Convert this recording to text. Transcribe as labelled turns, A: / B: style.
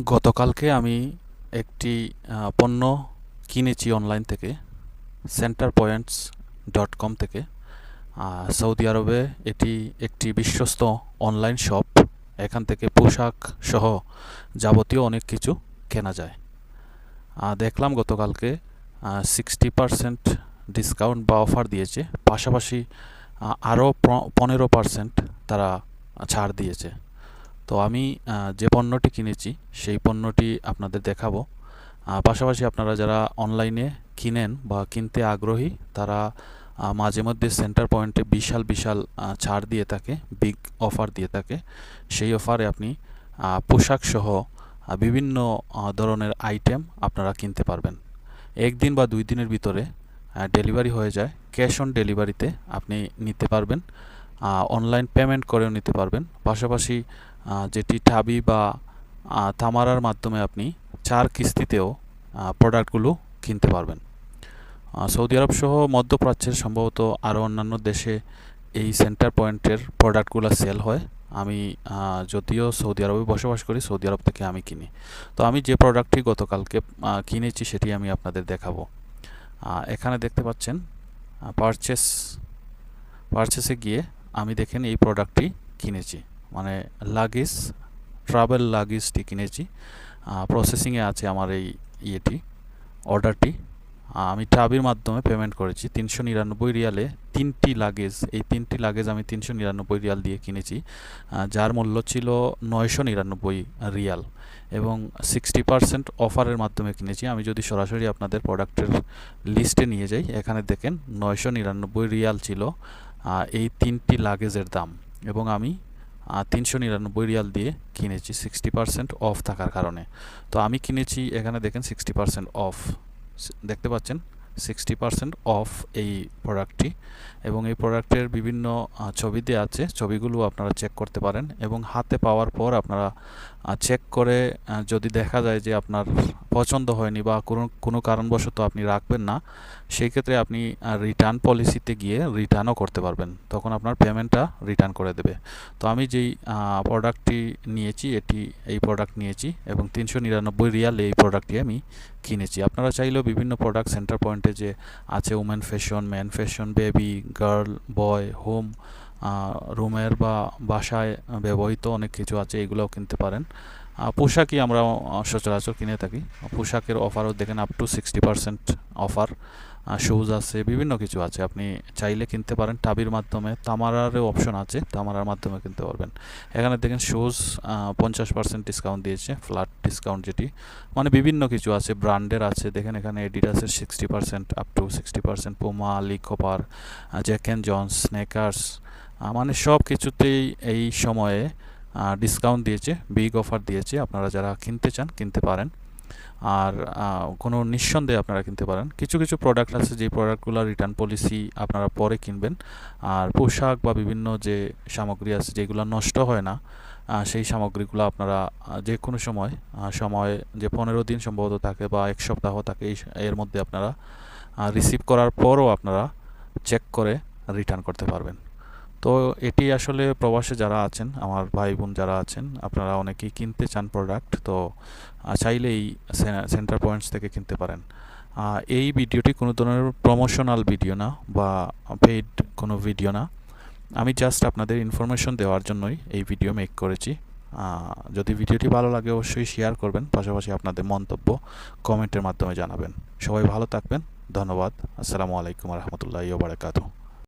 A: গতকালকে আমি একটি পণ্য কিনেছি অনলাইন থেকে সেন্টার পয়েন্টস ডট কম থেকে সৌদি আরবে এটি একটি বিশ্বস্ত অনলাইন শপ এখান থেকে পোশাক সহ যাবতীয় অনেক কিছু কেনা যায়। দেখলাম গতকালকে সিক্সটি পারসেন্ট ডিসকাউন্ট বা অফার দিয়েছে। পাশাপাশি আরও পনেরো পারসেন্ট তারা ছাড় দিয়েছে। তো আমি যে পণ্যটি কিনেছি, সেই পণ্যটি আপনাদের দেখাবো। পাশাপাশি আপনারা যারা অনলাইনে কিনেন বা কিনতে আগ্রহী, তারা মাঝে মধ্যে সেন্টার পয়েন্টে বিশাল বিশাল ছাড় দিয়ে থাকে, বিগ অফার দিয়ে থাকে। সেই অফারে আপনি পোশাক সহ বিভিন্ন ধরনের আইটেম আপনারা কিনতে পারবেন। একদিন বা দুই দিনের ভিতরে ডেলিভারি হয়ে যায়। ক্যাশ অন ডেলিভারিতে আপনি নিতে পারবেন। অনলাইন পেমেন্ট করেও নিতে পারবেন। পাশাপাশি যেটি ঠাবি বা থামারার মাধ্যমে আপনি চার কিস্তিতেও প্রোডাক্টগুলো কিনতে পারবেন। সৌদি আরব সহ মধ্যপ্রাচ্যের সম্ভবত আরও অন্যান্য দেশে এই সেন্টার পয়েন্টের প্রোডাক্টগুলো সেল হয়। আমি যদিও সৌদি আরবে বসবাস করি, সৌদি আরব থেকে আমি কিনি। তো আমি যে প্রোডাক্টটি গতকালকে কিনেছি সেটি আমি আপনাদের দেখাবো। এখানে দেখতে পাচ্ছেন পারচেস পারচেসে গিয়ে আমি দেখেন এই প্রোডাক্টটি কিনেছি। মানে লাগেজ ট্রাভেল লাগেজটি কিনেছি। প্রসেসিংয়ে আছে আমার এই ইয়েটি অর্ডারটি আমি টাবির মাধ্যমে পেমেন্ট করেছি। তিনশো নিরানব্বই রিয়ালে তিনটি লাগেজ এই তিনটি লাগেজ আমি তিনশো নিরানব্বই রিয়াল দিয়ে কিনেছি। যার মূল্য ছিল নয়শো নিরানব্বই রিয়াল এবং সিক্সটি পার্সেন্ট অফারের মাধ্যমে কিনেছি। আমি যদি সরাসরি আপনাদের প্রোডাক্টের লিস্টে নিয়ে যাই, এখানে দেখেন নয়শো নিরানব্বই রিয়াল ছিল এই তিনটি লাগেজের দাম এবং আমি তিনশো নিরানব্বই রিয়াল দিয়ে কিনেছি সিক্সটি পার্সেন্ট অফ থাকার কারণে। তো আমি কিনেছি, এখানে দেখেন সিক্সটি পার্সেন্ট অফ। দেখতে পাচ্ছেন? সিক্সটি পার্সেন্ট অফ এই প্রোডাক্টটি এবং এই প্রোডাক্টের বিভিন্ন আহ, ছবি দেওয়া আছে। ছবিগুলো আপনারা চেক করতে পারেন এবং হাতে পাওয়ার পর আপনারা চেক করে যদি দেখা যায় যে আপনার পছন্দ হয়নি বা কোনো কোনো কারণবশত আপনি রাখবেন না সেই ক্ষেত্রে আপনি রিটার্ন পলিসিতে গিয়ে রিটার্নও করতে পারবেন। তখন আপনার পেমেন্টটা রিটার্ন করে দেবে। তো আমি যেই প্রোডাক্টটি নিয়েছি এটি এই প্রোডাক্ট নিয়েছি এবং তিনশো নিরানব্বই রিয়াল এই প্রোডাক্টটি আমি কিনেছি। আপনারা চাইলেও বিভিন্ন প্রোডাক্ট সেন্টার পয়েন্টে যে আছে women fashion man fashion baby girl boy home রুমের বা বাসায় ব্যবহৃত অনেক কিছু আছে, এগুলোও কিনতে পারেন। পোশাকই আমরা সচরাচর কিনে থাকি। পোশাকের অফারও দেখেন up to sixty percent offer shoes আছে, বিভিন্ন কিছু আছে। আপনি চাইলে কিনতে পারেন টাবির মাধ্যমে। তামারারও অপশন আছে, তামারার মাধ্যমে কিনতে পারবেন। এখানে দেখেন শুজ পঞ্চাশ পার্সেন্ট ডিসকাউন্ট দিয়েছে ফ্ল্যাট ডিসকাউন্ট যেটি। মানে বিভিন্ন কিছু আছে ব্র্যান্ডের আছে। দেখেন এখানে এডিডাসের sixty percent up to sixty percent Puma Lee Cooper Jack and Jones sneakers মানে সব কিছুতেই এই সময়ে ডিসকাউন্ট দিয়েছে বিগ অফার দিয়েছে। আপনারা যারা কিনতে চান, কিনতে পারেন। আর কোনো নিঃসন্দেহে আপনারা কিনতে পারেন। কিছু কিছু প্রোডাক্ট আছে যে প্রোডাক্টগুলো রিটার্ন পলিসি আপনারা পরে কিনবেন। আর পোশাক বা বিভিন্ন যে সামগ্রী আছে যেগুলো নষ্ট হয় না সেই সামগ্রীগুলো আপনারা যে কোনো সময় সময় যে পনেরো দিন সম্ভবত থাকে বা এক সপ্তাহ থাকে এর মধ্যে আপনারা রিসিভ করার পরও আপনারা চেক করে রিটার্ন করতে পারবেন। তো এটি আসলে প্রবাসে যারা আছেন আমার ভাই বোন যারা আছেন আপনারা অনেকেই কিনতে চান প্রোডাক্ট তো আহ, চাইলেই সেন্টার পয়েন্টস থেকে কিনতে পারেন। এই ভিডিওটি কোনো ধরনের প্রমোশনাল ভিডিও না বা পেইড কোনো ভিডিও না। আমি জাস্ট আপনাদের ইনফরমেশন দেওয়ার জন্যই এই ভিডিও মেক করেছি। যদি ভিডিওটি ভালো লাগে অবশ্যই শেয়ার করবেন পাশাপাশি আপনাদের মন্তব্য কমেন্টের মাধ্যমে জানাবেন। সবাই ভালো থাকবেন ধন্যবাদ আসসালামু আলাইকুম রহমতুল্লাহ বারাকাতু